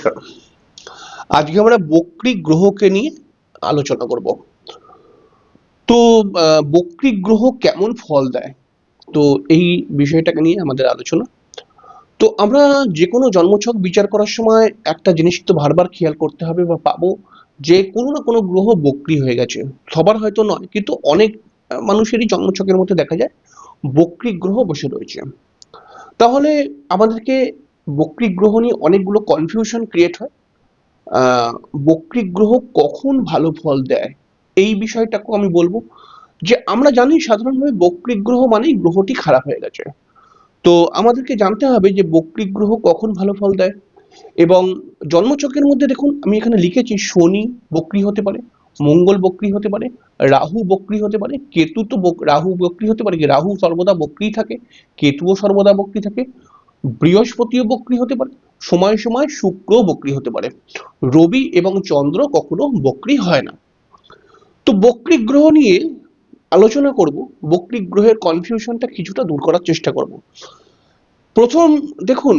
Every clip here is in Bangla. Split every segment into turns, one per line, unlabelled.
নমস্কার। আজকে আমরা বক্রী গ্রহকে নিয়ে আলোচনা করব। তো বক্রী গ্রহ কেমন ফল দেয়? তো, এই বিষয়টাকে নিয়ে আমাদের আলোচনা। তো, আমরা যে কোনো জন্মছক বিচার করার সময় একটা জিনিস তো বারবার খেয়াল করতে হবে বা পাবো যে, কোনো না কোনো গ্রহ বক্রী হয়ে গেছে। সবার হয়তো নয়, কিন্তু অনেক মানুষেরই জন্মছকের মধ্যে দেখা যায় বক্রী গ্রহ বসে রয়েছে। তাহলে আমাদেরকে বক্রী গ্রহ নিয়ে অনেকগুলো কনফিউশন ক্রিয়েট হয়। আহ, বক্রী গ্রহ কখন ভালো ফল দেয়? এই বিষয়টাকেও আমি বলব যে আমরা জানি সাধারণভাবে বক্রী গ্রহ মানেই গ্রহটি খারাপ হয়ে গেছে। তো আমাদেরকে জানতে হবে যে বক্রী গ্রহ কখন ভালো ফল দেয়? এবং জন্মচক্রের মধ্যে দেখুন আমি এখানে লিখেছি শনি বক্রি হতে পারে মঙ্গল বক্রি হতে পারে রাহু বক্রী হতে পারে কেতু তো রাহু বক্রী হতে পারে রাহু সর্বদা বক্রি থাকে কেতুও সর্বদা বক্রী থাকে। বৃহস্পতিও বক্রী হতে পারে, সময় সময় শুক্র বক্রী হতে পারে, রবি এবং চন্দ্র কখনো বক্রী হয় না। তো বক্রী গ্রহ নিয়ে আলোচনা করব, বক্রী গ্রহের কনফিউশনটা কিছুটা দূর করার চেষ্টা করব। প্রথম দেখুন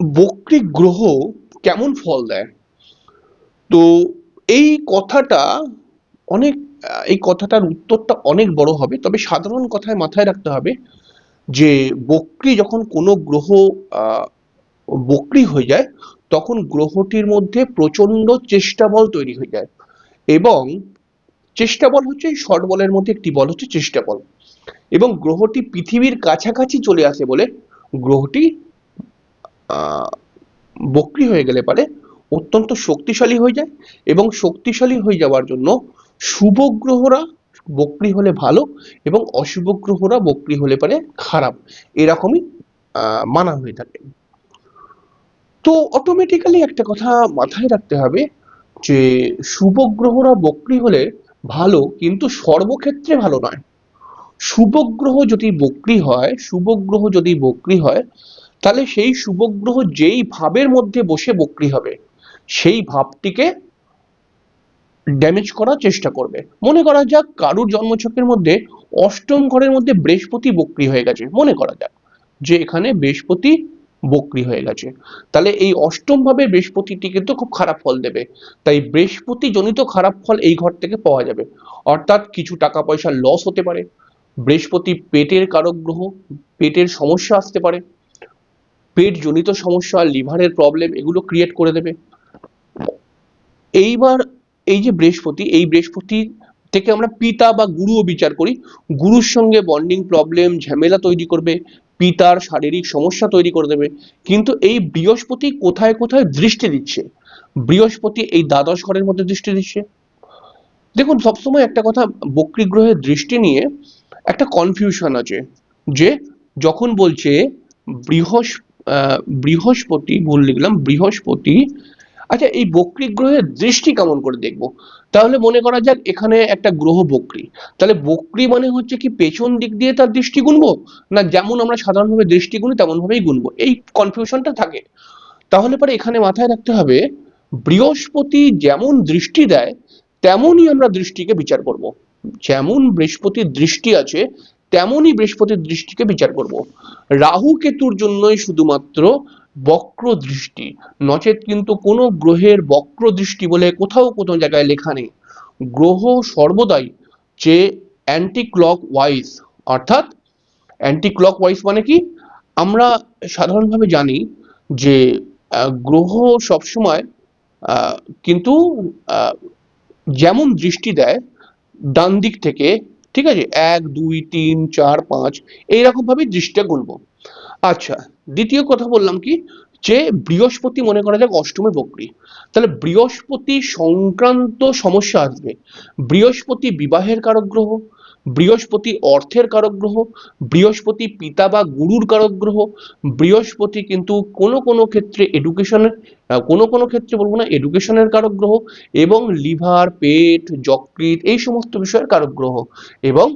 বক্রী গ্রহ কেমন ফল দেয়? তো এই কথাটা অনেক এই কথাটার উত্তরটা অনেক বড় হবে, তবে সাধারণ কথায় মাথায় রাখতে হবে যে বক্রী যখন কোনো গ্রহ বক্রি হয়ে যায়, তখন গ্রহটির মধ্যে প্রচণ্ড চেষ্টা বল তৈরি হয়ে যায়। এবং চেষ্টা বল হচ্ছে শর্ট বলের মধ্যে একটি বল হচ্ছে চেষ্টা বল এবং গ্রহটি পৃথিবীর কাছাকাছি চলে আসে বলে গ্রহটি বক্রী হয়ে গেলে পারে, অত্যন্ত শক্তিশালী হয়ে যায়। এবং শক্তিশালী হয়ে যাওয়ার জন্য শুভ গ্রহরা বক্রী হলে ভালো এবং অশুভ গ্রহরা বক্রী হলে পারে খারাপ। এরকমই মানা হয়ে থাকে। তো অটোমেটিক্যালি একটা কথা মাথায় রাখতে হবে যে, শুভ গ্রহরা বক্রী হলে ভালো কিন্তু সর্বক্ষেত্রে ভালো নয়। শুভ গ্রহ যদি বক্রী হয়, শুভ গ্রহ যদি বক্রী হয়, তাহলে সেই শুভ গ্রহ যেই ভাবের মধ্যে বসে বক্রী হবে, সেই ভাবটিকে ড্যামেজ করার চেষ্টা করবে। মনে করা যাক কারুর জন্মছকের মধ্যে অষ্টম ঘরের মধ্যে বৃহস্পতি বক্রী হয়ে গেছে। মনে করা যাক যে এখানে বৃহস্পতি বক্রী হয়ে গেছে। তাহলে এই অষ্টম ভাবে বৃহস্পতিটি কিন্তু খুব খারাপ ফল দেবে। তাই বৃহস্পতি জনিত খারাপ ফল এই ঘর থেকে পাওয়া যাবে। অর্থাৎ কিছু টাকা পয়সা লস হতে পারে। বৃহস্পতি পেটের কারক গ্রহ, পেটের সমস্যা আসতে পারে। পেট জনিত সমস্যা লিভারের প্রবলেম এগুলো ক্রিয়েট করে দেবে। এইবার এই যে বৃহস্পতি এই বৃহস্পতি থেকে আমরা পিতা বা গুরুও বিচার করি। গুরুর সঙ্গে বন্ডিং প্রবলেম ঝামেলা তৈরি করবে পিতার শারীরিক সমস্যা তৈরি করে দেবে। কিন্তু এই বৃহস্পতি কোথায় কোথায় দৃষ্টি দিচ্ছে? বৃহস্পতি এই দ্বাদশ ঘরের মধ্যে দৃষ্টি দিচ্ছে। দেখুন সবসময় একটা কথা বক্রী গ্রহের দৃষ্টি নিয়ে একটা কনফিউশন আছে যে যখন বলছে বৃহস আহ, বৃহস্পতি ভুল লিখলাম বৃহস্পতি আচ্ছা এই বক্রী গ্রহের দৃষ্টি কেমন করে দেখব? তাহলে মনে করা যাক এখানে একটা গ্রহ বক্রী। তাহলে বক্রী মানে হচ্ছে কি পেছন দিক দিয়ে তার দৃষ্টি গুনবো? না যেমন আমরা সাধারণভাবে দৃষ্টি গুনি তেমন ভাবেই গুনবো। এই কনফিউশনটা থাকে। তাহলে পরে এখানে মাথায় রাখতে হবে, বৃহস্পতি যেমন দৃষ্টি দেয়, তেমনই আমরা দৃষ্টিকে বিচার করব। যেমন বৃহস্পতির দৃষ্টি আছে, তেমনই বৃহস্পতির দৃষ্টিকে বিচার করব। রাহু কেতুর জন্যই শুধুমাত্র বক্র দৃষ্টি নচেত কিন্তু কোনো গ্রহের বক্র দৃষ্টি বলে কোথাও কোনো জায়গায় লেখা নেই। গ্রহ সর্বদাই যে অ্যান্টি ক্লক ওয়াইজ অর্থাৎ অ্যান্টি ক্লক ওয়াইজ মানে কি? আমরা সাধারণভাবে জানি যে গ্রহ সবসময় কিন্তু যেমন দৃষ্টি দেয় ডান দিক থেকে, ঠিক আছে? এক, দুই, তিন, চার, পাঁচ এইরকম ভাবে দৃষ্টিটা গুনবো আচ্ছা দ্বিতীয় কথা বললাম কি? যে বৃহস্পতি মনে করা যাক অষ্টমে বক্রী। তাহলে বৃহস্পতি সংক্রান্ত সমস্যা আসবে। বৃহস্পতি বিবাহের কারক গ্রহ, বৃহস্পতি অর্থের কারক গ্রহ, বৃহস্পতি পিতা বা গুরুর কারক গ্রহ, বৃহস্পতি কিন্তু কোনো কোনো ক্ষেত্রে এডুকেশনের কোনো কোনো ক্ষেত্রে বলব না এডুকেশনের কারক গ্রহ এবং লিভার, পেট, যকৃৎ এই সমস্ত বিষয়ের কারক গ্রহ এবং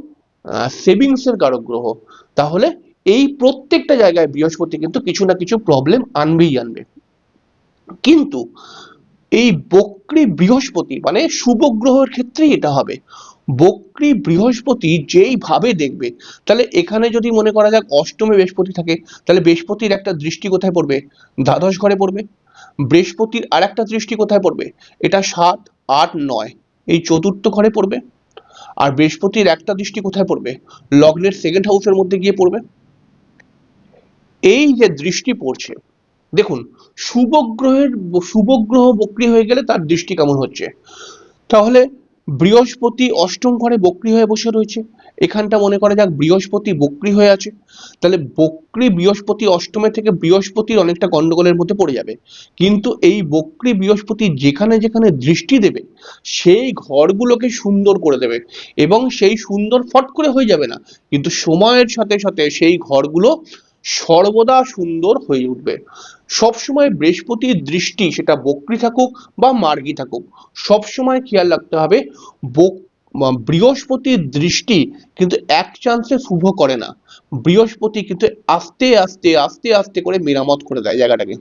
সেভিংসের কারক গ্রহ। তাহলে এই প্রত্যেকটা জায়গায় বৃহস্পতি কিন্তু কিছু না কিছু প্রবলেম আনবেই আনবে। কিন্তু এই বক্রী বৃহস্পতি মানে শুভ গ্রহের ক্ষেত্রেই এটা হবে। বক্রী বৃহস্পতি যেইভাবে দেখবে, তাহলে এখানে যদি মনে করা যাক অষ্টমে বৃহস্পতি থাকে, তাহলে বৃহস্পতির একটা দৃষ্টি কোথায় পড়বে? দ্বাদশ ঘরে পড়বে। বৃহস্পতির আর একটা দৃষ্টি কোথায় পড়বে? এটা সাত, আট, নয়, এই চতুর্থ ঘরে পড়বে। আর বৃহস্পতির একটা দৃষ্টি কোথায় পড়বে? লগ্নের সেকেন্ড হাউসের মধ্যে গিয়ে পড়বে। এই যে দৃষ্টি পড়ছে, দেখুন শুভ গ্রহের শুভ গ্রহ বক্রী হয়ে গেলে তার দৃষ্টি কেমন হচ্ছে? তাহলে বৃহস্পতি অষ্টম ঘরে বক্রী হয়ে বসে রয়েছে, এখানটা মনে করা যাক বৃহস্পতি বক্রি হয়ে আছে, তাহলে বক্রী বৃহস্পতি অষ্টমে থেকে বৃহস্পতির অনেকটা গন্ডগোলের মধ্যে পড়ে যাবে, কিন্তু এই বক্রী বৃহস্পতি যেখানে যেখানে দৃষ্টি দেবে, সেই ঘরগুলোকে সুন্দর করে দেবে, এবং সেই সুন্দর ফট করে হয়ে যাবে না, কিন্তু সময়ের সাথে সাথে সেই ঘরগুলো সর্বদা সুন্দর হয়ে উঠবে। সবসময় বৃহস্পতির দৃষ্টি সেটা বক্রি থাকুক বা মার্গী থাকুক, সবসময় খেয়াল রাখতে হবে বক বৃহস্পতির দৃষ্টি কিন্তু এক চান্সে শুভ করে না। বৃহস্পতি কিন্তু আস্তে আস্তে আস্তে আস্তে করে মেরামত করে দেয় জায়গাটাকে।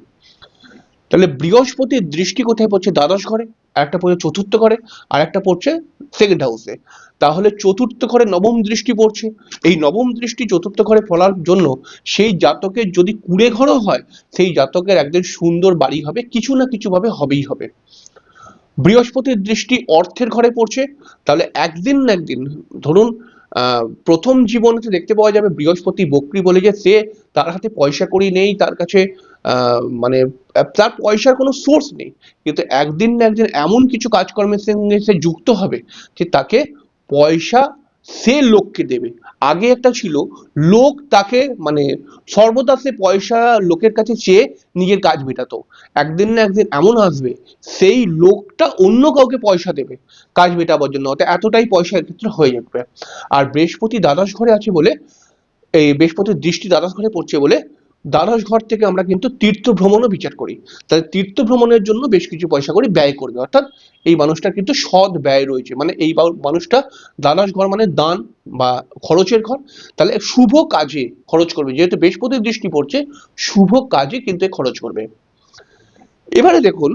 তাহলে বৃহস্পতির দৃষ্টি কোথায় পড়ছে? দ্বাদশ ঘরে একটা পড়ছে চতুর্থ ঘরে আর একটা পড়ছে সেকেন্ড হাউসে তাহলে চতুর্থ ঘরে নবম দৃষ্টি পড়ছে। এই নবম দৃষ্টি চতুর্থ ঘরে ফলার জন্য সেই জাতকের যদি কুড়ে ঘরও হয়, সেই জাতকের একদিন সুন্দর বাড়ি হবে, কিছু না কিছু ভাবে হবেই হবে। বৃহস্পতির দৃষ্টি অর্থের ঘরে পড়ছে। তাহলে একদিন না একদিন, ধরুন প্রথম জীবনেতে দেখতে পাওয়া যাবে বৃহস্পতি বক্রী বলে যে সে তার হাতে পয়সা করি নেই, তার কাছে মানে তার পয়সার কোনো সোর্স নেই। কিন্তু একদিন না একদিন এমন কিছু কাজকর্মের সঙ্গে সে যুক্ত হবে যে তাকে পয়সা সে লোককে দেবে। আগে একটা ছিল, লোক তাকে মানে সর্বদা সে পয়সা লোকের কাছে চেয়ে নিজের কাজ মেটাতো। একদিন না একদিন এমন আসবে, সেই লোকটা অন্য কাউকে পয়সা দেবে, কাজ মেটাবার জন্য। অর্থাৎ এতটাই পয়সা ক্ষেত্রে হয়ে যাবে। আর বৃহস্পতি দ্বাদশ ঘরে আছে বলে, এই বৃহস্পতির দৃষ্টি দ্বাদশ ঘরে পড়ছে বলে, দ্বাদশ ঘর থেকে আমরা কিন্তু তীর্থ ভ্রমণও বিচার করি। তাহলে তীর্থ ভ্রমণের জন্য বেশ কিছু পয়সা করে ব্যয় করবে। অর্থাৎ এই মানুষটার কিন্তু সৎ ব্যয় রয়েছে। মানে এই মানুষটা দ্বাদশ ঘর মানে দান বা খরচের ঘর। তাহলে শুভ কাজে খরচ করবে। যেহেতু বৃহস্পতির দৃষ্টি পড়ছে, শুভ কাজে কিন্তু খরচ করবে। এবারে দেখুন,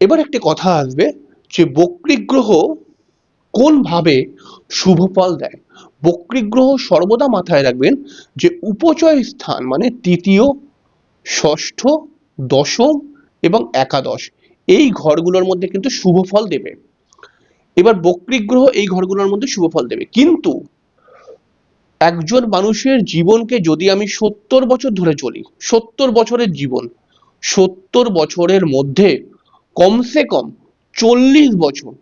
এবার একটি কথা আসবে যে বক্রী গ্রহ কোন ভাবে শুভ ফল দেয়? বক্রী গ্রহ সর্বদা মাথায় রাখবেন যে উপচয় স্থান মানে তৃতীয়, ষষ্ঠ, দশম এবং একাদশ। এই ঘরগুলোর মধ্যে কিন্তু শুভ ফল দেবে। এবার বক্রী গ্রহ এই ঘরগুলোর মধ্যে শুভ ফল দেবে। কিন্তু একজন মানুষের জীবনকে যদি আমি সত্তর বছর ধরে চলি, সত্তর বছরের জীবন, সত্তর বছরের মধ্যে কমসে কম চল্লিশ বছর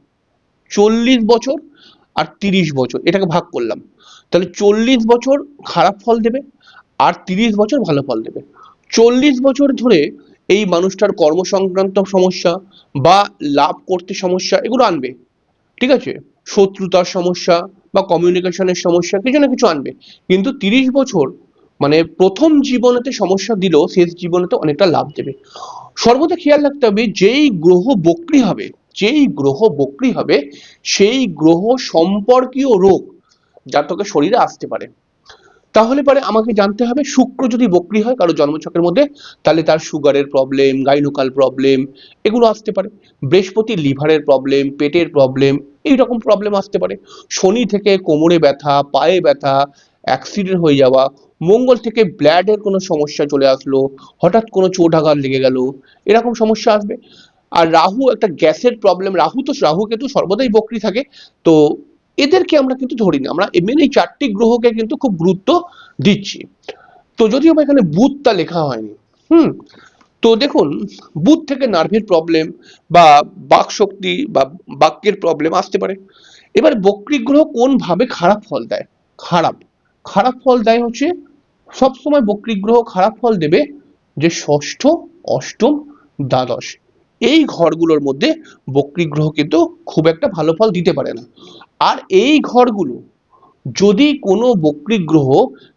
চল্লিশ বছর আর তিরিশ বছর, এটাকে ভাগ করলাম। তাহলে চল্লিশ বছর খারাপ ফল দেবে আর তিরিশ বছর ভালো ফল দেবে। চল্লিশ বছর ধরে এই মানুষটার কর্ম সংক্রান্ত সমস্যা বা লাভ করতে সমস্যা এগুলো আনবে। ঠিক আছে? শত্রুতার সমস্যা বা কমিউনিকেশনের সমস্যা কিছু না কিছু আনবে। কিন্তু তিরিশ বছর মানে প্রথম জীবনেতে সমস্যা দিলেও শেষ জীবনেতে অনেকটা লাভ দেবে। সর্বদা খেয়াল রাখতে হবে, যেই গ্রহ বক্রী হবে, যেই গ্রহ বক্রী হবে, সেই গ্রহ সম্পর্কীয় রোগ জাতকের শরীরে আসতে পারে। তাহলে পরে আমাকে জানতে হবে শুক্র যদি বক্রী হয় কারও জন্মছকের মধ্যে, তাহলে তার সুগারের প্রবলেম গাইনোকাল প্রবলেম এগুলো আসতে পারে। বৃহস্পতি লিভারের প্রবলেম পেটের প্রবলেম এইরকম প্রবলেম আসতে পারে। শনি থেকে কোমরে ব্যথা, পায়ে ব্যথা অ্যাক্সিডেন্ট হয়ে যাওয়া, মঙ্গল থেকে ব্ল্যাডের কোনো সমস্যা চলে আসলো, হঠাৎ কোনো চোট আঘাত লেগে গেল, এরকম সমস্যা আসবে। আর রাহু একটা গ্যাসের প্রবলেম রাহু তো, রাহু কেতু সর্বদাই বক্রী থাকে, তো এদেরকে আমরা কিন্তু ধরি না। আমরা এমনি এই চারটি গ্রহকে কিন্তু খুব গুরুত্ব দিচ্ছি। তো যদিও বা এখানে বুধটা লেখা হয়নি, হুম, তো দেখুন, বুধ থেকে নার্ভের প্রবলেম বা বাক শক্তি বা বাক্যের প্রবলেম আসতে পারে। এবার বক্রী গ্রহ কোন ভাবে খারাপ ফল দেয়? খারাপ। খারাপ ফল দেয় হচ্ছে, সবসময় বক্রী গ্রহ খারাপ ফল দেবে যে ষষ্ঠ, অষ্টম, দ্বাদশ। এই ঘরগুলোর মধ্যে বক্রী গ্রহ কিন্তু খুব একটা ভালো ফল দিতে পারে না। আর এই ঘরগুলো যদি কোনো বক্রী গ্রহ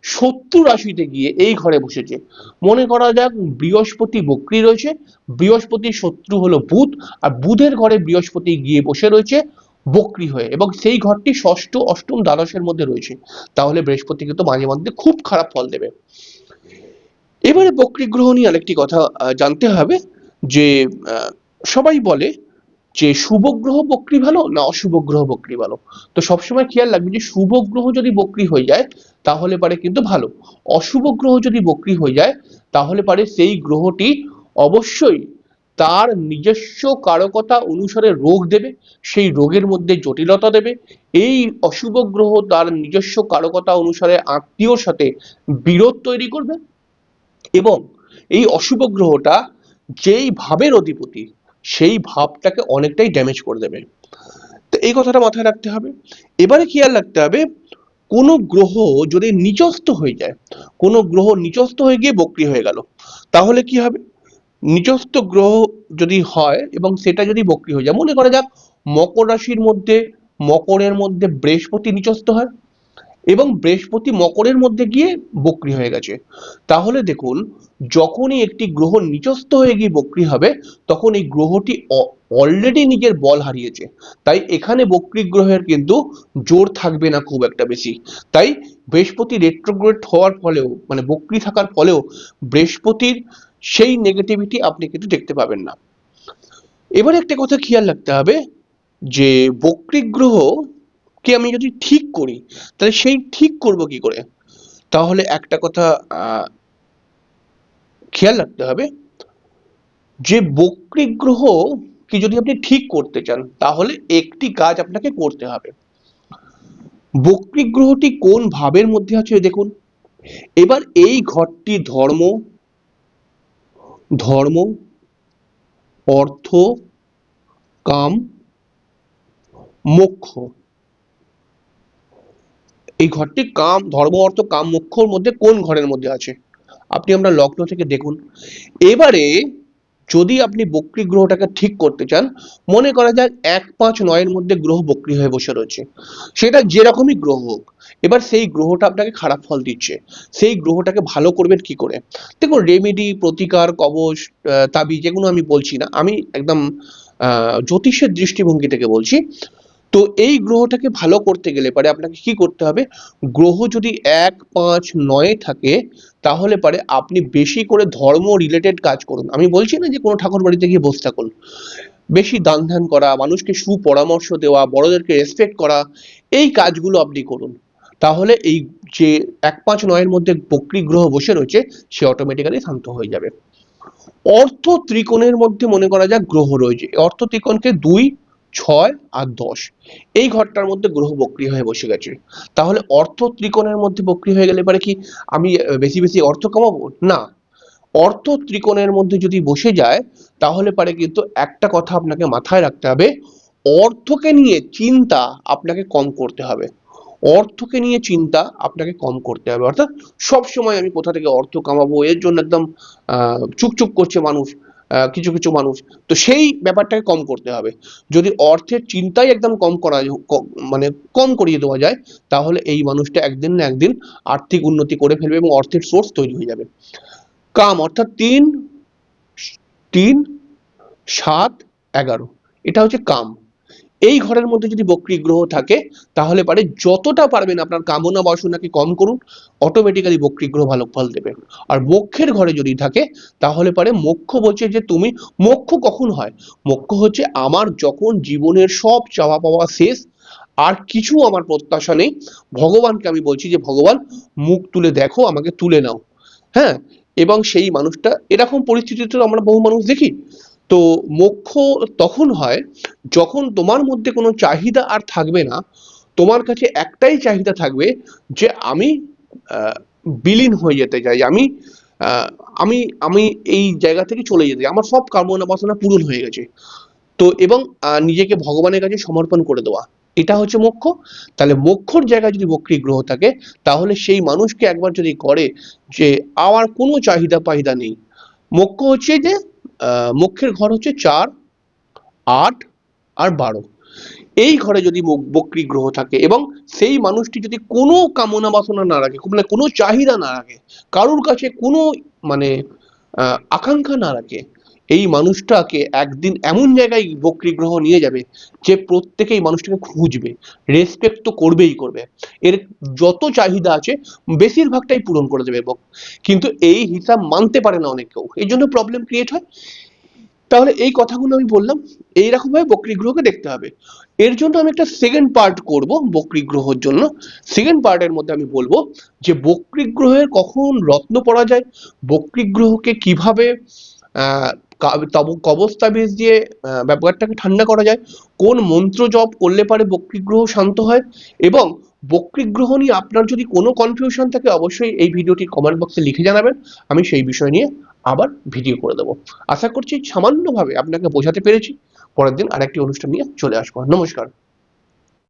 শত্রু রাশিতে গিয়ে এই ঘরে বসেছে, মনে করা যাক বৃহস্পতি বক্রী রয়েছে বৃহস্পতির শত্রু হলো বুধ, আর বুধের ঘরে বৃহস্পতি গিয়ে বসে রয়েছে বক্রী হয়ে এবং সেই ঘরটি ষষ্ঠ, অষ্টম দ্বাদশের মধ্যে রয়েছে। তাহলে বৃহস্পতি কিন্তু মাঝে মধ্যে খুব খারাপ ফল দেবে। এবারে বক্রী গ্রহ নিয়ে আরেকটি কথা জানতে হবে। যে সবাই বলে যে শুভ গ্রহ বক্রী ভালো না অশুভ গ্রহ বক্রি ভালো। তো সবসময় খেয়াল রাখবে যে শুভ গ্রহ যদি বক্রী হয়ে যায়, তাহলে পারে কিন্তু ভালো। অশুভ গ্রহ যদি বক্রী হয়ে যায়, তাহলে পারে সেই গ্রহটি অবশ্যই তার নিজস্ব কারকতা অনুসারে রোগ দেবে, সেই রোগের মধ্যে জটিলতা দেবে। এই অশুভ গ্রহ তার নিজস্ব কারকতা অনুসারে আত্মীয়র সাথে বিরোধ তৈরি করবে এবং এই অশুভ গ্রহটা যেই ভাবের অধিপতি, সেই ভাবটাকে অনেকটাই ড্যামেজ করে দেবে। তো এই কথাটা মাথায় রাখতে হবে। এবারে খেয়াল রাখতে হবে? কোনো গ্রহ যদি নিচস্থ হয়ে যায়, কোনো গ্রহ নিচস্থ হয়ে গিয়ে বক্রি হয়ে গেল, তাহলে কি হবে? নিচস্থ গ্রহ যদি হয় এবং সেটা যদি বক্রি হয়ে যায়, মনে করা যাক মকর রাশির মধ্যে, মকরের মধ্যে বৃহস্পতি নিচস্থ হয়। এবং বৃহস্পতি মকরের মধ্যে গিয়ে বক্রি হয়ে গেছে। তাহলে দেখুন, যখনই একটি গ্রহ নিচস্থ হয়ে গিয়ে বক্রি হবে, তখন এই গ্রহটি অলরেডি নিজের বল হারিয়েছে। তাই এখানে বক্রি গ্রহের কিন্তু জোর থাকবে না খুব একটা বেশি। তাই বৃহস্পতি রেট্রোগ্রেড হওয়ার ফলেও মানে বক্রি থাকার ফলেও বৃহস্পতির সেই নেগেটিভিটি আপনি কিন্তু দেখতে পাবেন না। এবার একটা কথা খেয়াল রাখতে হবে যে বক্রি গ্রহ কে আমি যদি ঠিক করি, তাহলে সেই ঠিক করব কি করে? তাহলে একটা কথা খেয়াল রাখতে হবে, যে বক্রি গ্রহ কি যদি আপনি ঠিক করতে চান, তাহলে একটি কাজ আপনাকে করতে হবে। বক্রি গ্রহটি কোন ভাবের মধ্যে আছে দেখুন। এবার এই ঘরটি ধর্ম ধর্ম, অর্থ, কাম, মোক্ষ। এই ঘরটি কাম, ধর্ম, অর্থ, কাম মোক্ষর মধ্যে কোন ঘরের মধ্যে আছে? আপনি আমরা লগ্ন থেকে দেখুন। এবারে যদি আপনি বক্রি গ্রহটাকে ঠিক করতে চান, মনে করা যাক এক পাঁচ নয়ের মধ্যে গ্রহ বক্রি হয়ে বসে রয়েছে। সেটা যেরকমই গ্রহ হোক, এবার সেই গ্রহটা আপনাকে খারাপ ফল দিচ্ছে। সেই গ্রহটাকে ভালো করবেন কি করে? দেখুন, রেমেডি, প্রতিকার, কবচ তাবিজ যেগুলো আমি বলছি না, আমি একদম জ্যোতিষের দৃষ্টিভঙ্গি থেকে বলছি। তো এই গ্রহটাকে ভালো করতে গেলে পারে আপনাকে কি করতে হবে? গ্রহ যদি এক, পাঁচ, নয়ে থাকে, তাহলে পারে আপনি বেশি করে ধর্ম রিলেটেড কাজ করুন। আমি বলছি না যে কোনো ঠাকুর বাড়িতে গিয়ে বসে থাকুন। বেশি দান ধ্যান করা, মানুষকে সুপরামর্শ দেওয়া, বড়দেরকে রেসপেক্ট করা, এই কাজগুলো আপনি করুন। তাহলে এই যে এক, পাঁচ, নয়ের মধ্যে বক্রী গ্রহ বসে রয়েছে, সে অটোমেটিক্যালি শান্ত হয়ে যাবে। অর্থ ত্রিকোণের মধ্যে মনে করা যাক গ্রহ রয়েছে। অর্থ ত্রিকোণকে দুই ছয় আর দশ। এই ঘরটার মধ্যে গ্রহ বক্রি হয়ে বসে গেছে। তাহলে অর্থ ত্রিকোণের মধ্যে বক্রি হয়ে গেলে পারে কি আমি বেশি বেশি অর্থ কামাবো? না। অর্থ ত্রিকোণের মধ্যে যদি বসে যায়, তাহলে পারে কিন্তু একটা কথা আপনাকে মাথায় রাখতে হবে। অর্থকে নিয়ে চিন্তা আপনাকে কম করতে হবে। অর্থকে নিয়ে চিন্তা আপনাকে কম করতে হবে। অর্থাৎ সব সময় আমি কোথা থেকে অর্থ কামাবো? এর জন্য একদম চুকচুক করছে মানুষ। কিছু কিছু মানুষ। তো সেই ব্যাপারটাকে কম করতে হবে। যদি অর্থের চিন্তাই একদম কম করা মানে কম করিয়ে দেওয়া যায়, তাহলে এই মানুষটা একদিন না একদিন আর্থিক উন্নতি করে ফেলবে এবং অর্থের সোর্স তৈরি হয়ে যাবে। কাম অর্থাৎ তিন তিন, সাত, এগারো। এটা হচ্ছে কাম। এই ঘরের মধ্যে যদি বক্রী গ্রহ থাকে, তাহলে পারে যতটা পারবেন আপনার কামনা বাসনাকে কম করুন অটোমেটিক্যালি বক্রী গ্রহ ভালো ফল দেবে। আর মোক্ষের ঘরে যদি থাকে, তাহলে পারে মোক্ষ বলছে যে তুমি, মোক্ষ কখন হয়? মোক্ষ হচ্ছে আমার যখন জীবনের সব চাওয়া পাওয়া শেষ, আর কিছু আমার প্রত্যাশা নেই, ভগবানকে আমি বলছি যে, ভগবান, মুখ তুলে দেখো, আমাকে তুলে নাও। হ্যাঁ? এবং সেই মানুষটা, এরকম পরিস্থিতিতে আমরা বহু মানুষ দেখি। তো মোক্ষ তখন হয় যখন তোমার মধ্যে কোনো চাহিদা আর থাকবে না, তোমার কাছে একটাই চাহিদা থাকবে যে আমি বিলীন হয়ে যেতে চাই, আমি আমি আমি এই জায়গা থেকে চলে যেতে আমার সব কামনা বাসনা পূরণ হয়ে গেছে। তো এবং নিজেকে ভগবানের কাছে সমর্পণ করে দেওয়া, এটা হচ্ছে মোক্ষ। তাহলে মোক্ষর জায়গায় যদি বক্রী গ্রহ থাকে, তাহলে সেই মানুষকে একবার যদি করে যে আমার কোনো চাহিদা পাহিদা নেই। মোক্ষ হচ্ছে যে মোক্ষের ঘর হচ্ছে চার, আট আর বারো। এই ঘরে যদি বক্রি গ্রহ থাকে এবং সেই মানুষটি যদি কোনো কামনা বাসনা না রাখে মানে কোনো চাহিদা না রাখে, কারোর কাছে কোনো মানে আকাঙ্ক্ষা না রাখে এই মানুষটাকে একদিন এমন জায়গায় বক্রী গ্রহ নিয়ে যাবে যে প্রত্যেকেই মানুষটাকে খুঁজবে রেসপেক্ট তো করবেই করবে। এর যত চাহিদা আছে বেশিরভাগটাই পূরণ করে দেবে বক কিন্তু এই হিসাব মানতে পারে না অনেক কেউ। এই জন্য প্রবলেম ক্রিয়েট হয়। তাহলে এই কথাগুলো আমি বললাম এইরকম ভাবে বক্রী গ্রহকে দেখতে হবে। এর জন্য আমি একটা সেকেন্ড পার্ট করব বক্রী গ্রহের জন্য। সেকেন্ড পার্টের মধ্যে আমি বলব যে বক্রী গ্রহের কখন রত্ন পড়া যায় বক্রী গ্রহকে কীভাবে আহ, কা- তব- কবচ তাবিজ দিয়ে ব্যাপারটাকে ঠান্ডা করা যায়। কোন মন্ত্র জপ করলে পারে বক্রিগ্রহ শান্ত হয়? এবং বক্রিগ্রহ নিয়ে আপনার যদি কোনো কনফিউশন থাকে অবশ্যই এই ভিডিওটি কমেন্ট বক্সে লিখে জানাবেন। আমি সেই বিষয় নিয়ে আবার ভিডিও করে দেবো। আশা করছি সামান্যভাবে আপনাকে বোঝাতে পেরেছি। পরের দিন আরেকটি অনুষ্ঠান নিয়ে চলে আসব। নমস্কার।